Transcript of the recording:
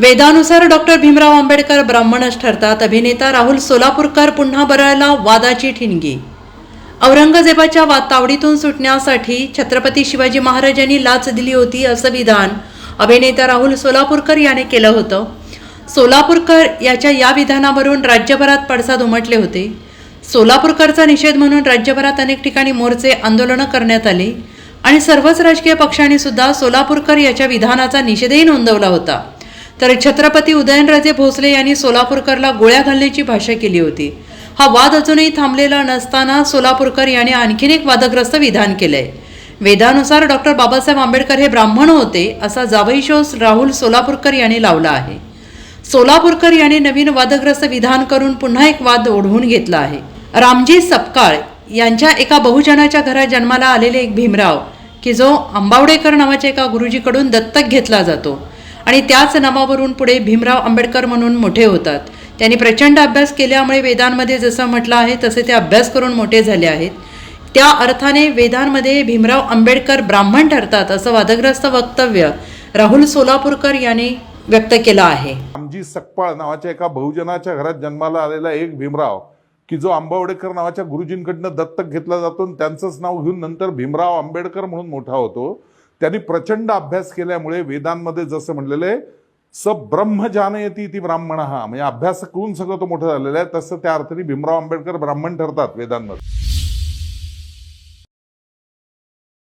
वेदानुसार doctor Bhimrao Ambedkar ब्राह्मणच ठरतात. अभिनेता राहुल सोलापूरकर पुन्हा बरळला वादाची ठिणगी. औरंगजेबाच्या वा तावडीतून सुटण्यासाठी छत्रपती शिवाजी महाराजांनी लाच दिली होती असं विधान अभिनेता राहुल सोलापूरकर याने केलं होतं. सोलापूरकर याच्या या विधानावरून राज्यभरात पडसाद उमटले होते. सोलापूरकरचा निषेध म्हणून राज्यभरात अनेक ठिकाणी मोर्चे आंदोलनं करण्यात आली आणि सर्वच राजकीय पक्षांनी सुद्धा सोलापूरकर याच्या विधानाचा निषेधही नोंदवला होता. तर छत्रपती उदयनराजे भोसले यांनी सोलापूरकरला गोळ्या घालण्याची भाषा केली होती. हा वाद अजूनही थांबलेला नसताना सोलापूरकर यांनी आणखीन एक वादग्रस्त विधान केलंय. वेदानुसार डॉक्टर बाबासाहेब आंबेडकर हे ब्राह्मण होते असा जावईशोस राहुल सोलापूरकर यांनी लावला आहे. सोलापूरकर यांनी नवीन वादग्रस्त विधान करून पुन्हा एक वाद ओढवून घेतला आहे. रामजी सपकाळ यांच्या एका बहुजनाच्या घरात जन्माला आलेले एक भीमराव की जो आंबावडेकर नावाच्या एका गुरुजीकडून दत्तक घेतला जातो. आणि त्याच नावावरून पुढे भीमराव आंबेडकर म्हणून मोठे होतात. त्यांनी प्रचंड अभ्यास केल्यामुळे वेदांमध्ये जसं म्हटलं आहे तसे ते अभ्यास करून मोठे झाले आहेत. त्या अर्थाने वेदांमध्ये भीमराव आंबेडकर ब्राह्मण ठरतात असं वादग्रस्त वक्तव्य राहुल सोलापूरकर यांनी व्यक्त केलं आहे. आमजी सकपाळ नावाच्या एका बहुजनाच्या घरात जन्माला आलेला एक भीमराव की जो आंबावडेकर नावाच्या गुरुजींकडनं दत्तक घेतला जातो आणि त्यांचंच नाव घेऊन नंतर भीमराव आंबेडकर म्हणून मोठा होतो. त्यांनी प्रचंड अभ्यास केल्यामुळे वेदांमध्ये जसं म्हणलेलं आहे स ब्रह्म जानयती ती ब्राह्मण. हा म्हणजे अभ्यास करून सगळं तो मोठं झालेला आहे तसं त्या अर्थाने भीमराव आंबेडकर ब्राह्मण ठरतात वेदांमध्ये.